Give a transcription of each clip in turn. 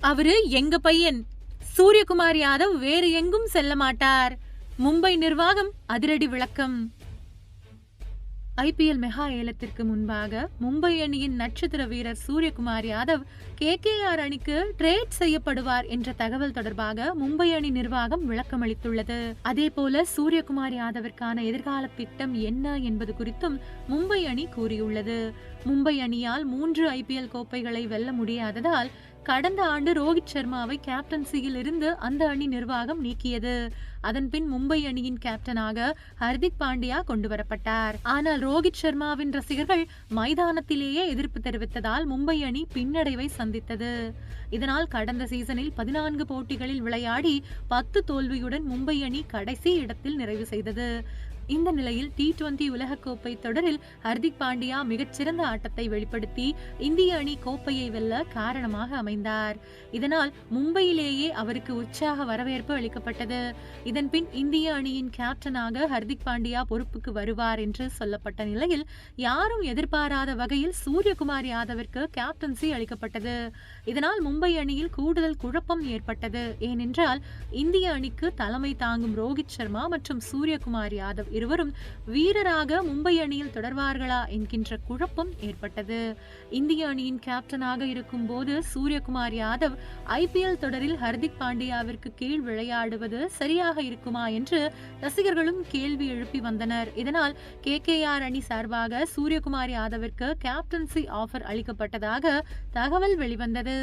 அவரு எங்க பையன். சூரியகுமார் யாதவ் வேறு எங்கும் செல்ல மாட்டார். மும்பை நிர்வாகம் அதிரடி விளக்கம். ஐபிஎல் மெகா ஏலத்திற்கு முன்பாக மும்பை அணியின் நட்சத்திர வீரர் Suryakumar Yadav K K R அணிக்கு ட்ரேட் செய்யப்படுவார் என்ற தகவல் தொடர்பாக மும்பை அணி நிர்வாகம் விளக்கமளித்துள்ளது. அதேபோல சூரியகுமார் யாதவிற்கான எதிர்கால திட்டம் என்ன என்பது குறித்தும் மும்பை அணி கூறியுள்ளது. மும்பை அணியால் மூன்று ஐபிஎல் கோப்பைகளை வெல்ல முடியாததால் கடந்த ஆண்டு ரோஹித் சர்மாவை கேப்டன்சியில் இருந்து அந்த அணி நிர்வாகம் நீக்கியது. அதன்பின் மும்பை அணியின் கேப்டனாக ஹர்திக் பாண்டியா கொண்டு வரப்பட்டார். ஆனால் ரோஹித் சர்மாவின் ரசிகர்கள் மைதானத்திலேயே எதிர்ப்பு தெரிவித்ததால் மும்பை அணி பின்னடைவை சந்தித்தது. இதனால் கடந்த சீசனில் பதினான்கு போட்டிகளில் விளையாடி பத்து தோல்வியுடன் மும்பை அணி கடைசி இடத்தில் நிறைவு செய்தது. இந்த நிலையில் டி டுவெண்டி உலகக்கோப்பை தொடரில் ஹர்திக் பாண்டியா மிகச்சிறந்த ஆட்டத்தை வெளிப்படுத்தி இந்திய அணி கோப்பையை வெல்ல காரணமாக அமைந்தார். இதனால் மும்பையிலேயே அவருக்கு உற்சாக வரவேற்பு அளிக்கப்பட்டது. இதன்பின் இந்திய அணியின் கேப்டனாக ஹர்திக் பாண்டியா பொறுப்புக்கு வருவார் என்று சொல்லப்பட்ட நிலையில் யாரும் எதிர்பாராத வகையில் சூரியகுமார் யாதவிற்கு கேப்டன்சி அளிக்கப்பட்டது. இதனால் மும்பை அணியில் கூடுதல் குழப்பம் ஏற்பட்டது. ஏனென்றால் இந்திய அணிக்கு தலைமை தாங்கும் ரோஹித் சர்மா மற்றும் சூரியகுமார் யாதவ் இருவரும் வீரராக மும்பை அணியில் தொடர்வார்களா என்கின்ற குழப்பம் ஏற்பட்டது. இந்திய அணியின் கேப்டனாக இருக்கும் போது சூரியகுமார் யாதவ் ஐபிஎல் தொடரில் ஹர்திக் பாண்டியாவிற்கு கீழ் விளையாடுவது சரியாக இருக்குமா என்று ரசிகர்களும் கேள்வி எழுப்பி வந்தனர். இதனால் கே கே ஆர் அணி சார்பாக சூரியகுமார் யாதவிற்கு கேப்டன்சி ஆஃபர் அளிக்கப்பட்டதாக தகவல் வெளிவந்தது.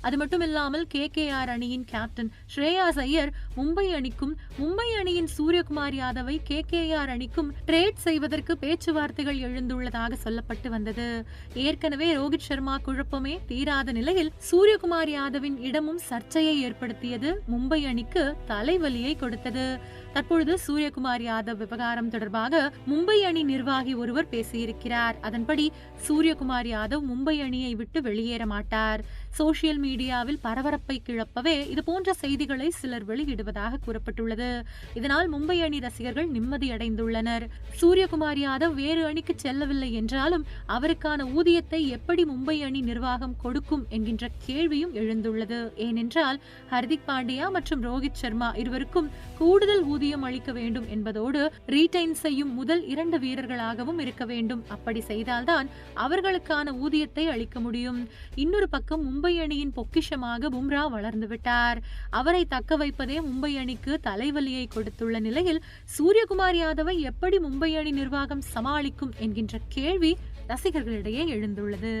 அது மட்டும் இல்லாமல் கே கே ஆர் அணியின் கேப்டன் ஸ்ரேயாஸ் ஐயர் மும்பை அணிக்கும் மும்பை அணியின் சூரியகுமார் யாதவை கே கேஆர் அணிக்கும் ட்ரேட் செய்வதற்கு பேச்சுவார்த்தைகள் எழுந்துள்ளதாக சொல்லப்பட்டு வந்தது. ஏற்கனவே ரோஹித் சர்மா குழப்பமே தீராத நிலையில் சூரியகுமார் யாதவின் இடமும் சர்ச்சையை ஏற்படுத்தியது மும்பை அணிக்கு தலைவலியை கொடுத்தது. தற்பொழுது சூரியகுமார் யாதவ் விவகாரம் தொடர்பாக மும்பை அணி நிர்வாகி ஒருவர் பேசியிருக்கிறார். அதன்படி சூரியகுமார் யாதவ் மும்பை அணியை விட்டு வெளியேற மாட்டார். சோசியல் மீடியாவில் பரபரப்பை கிளப்பவே இது போன்ற செய்திகளை சிலர் வெளியிடுவதாக கூறப்பட்டுள்ளது. இதனால் மும்பை அணி ரசிகர்கள் நிம்மதியடைந்துள்ளனர் சூரியகுமார் யாதவ் வேறு அணிக்கு செல்லவில்லை என்றாலும் அவருக்கான ஊதியத்தை எப்படி மும்பை அணி நிர்வாகம் கொடுக்கும் என்கின்ற கேள்வியும் எழுந்துள்ளது. ஏனென்றால் ஹர்திக் பாண்டியா மற்றும் ரோஹித் சர்மா இருவருக்கும் கூடுதல் ஊதியம் அளிக்க வேண்டும் என்பதோடு ரீடைன் செய்யும் முதல் இரண்டு வீரர்களாகவும் இருக்க வேண்டும். அப்படி செய்தால்தான் அவர்களுக்கான ஊதியத்தை அளிக்க முடியும். இன்னொரு பக்கம் மும்பை அணியின் பொக்கிஷமாக பும்ரா வளர்ந்து விட்டார். அவரை தக்க வைப்பதே மும்பை அணிக்கு தலைவலியை கொடுத்துள்ள நிலையில் சூரியகுமார் யாதவை எப்படி மும்பை அணி நிர்வாகம் சமாளிக்கும் என்கின்ற கேள்வி ரசிகர்களிடையே எழுந்துள்ளது.